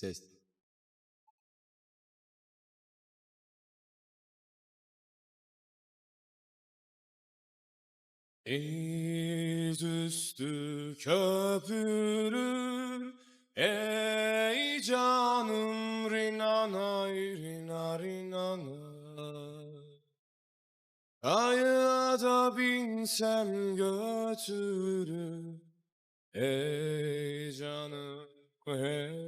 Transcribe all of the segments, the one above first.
Test. İzüstü köpürür Ey canım rinanay rina rinanay Kayaya da binsem götürür Ey canım hey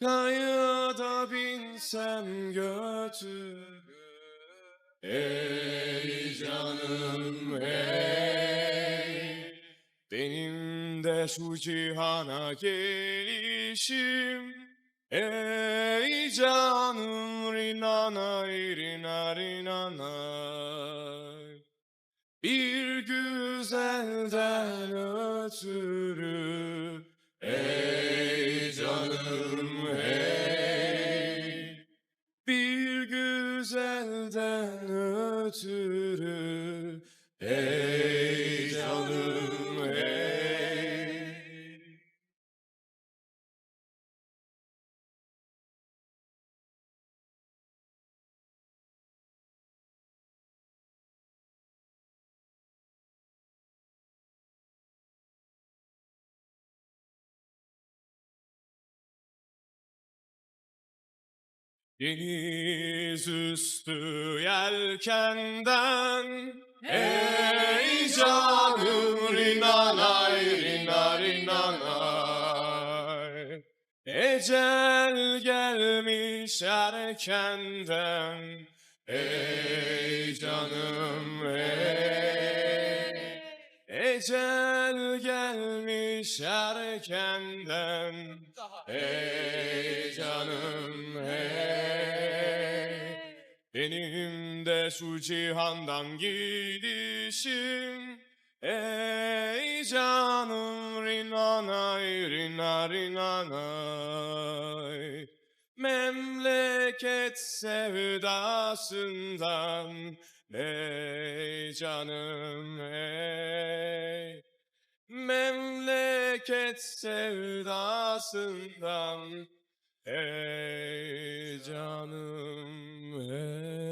Kayaya da binsem götürür Ey canım hey. Benim de şu cihana gelişim. Ey canım rinanay rina rinanay Bir güzelden ötürü Bir güzelden ötürü Ey canım Deniz üstü yelkenden Ey canım rinanay rina rinanay. Ecel gelmiş erkenden Ey canım ey Ecel gelmiş erkenden Ey canım hey Benim de şu cihandan gidişim. Ey canım rinanay rina rinanay. Memleket sevdasından. Ey canım ey. Memleket sevdasından. Ey canım Yeah.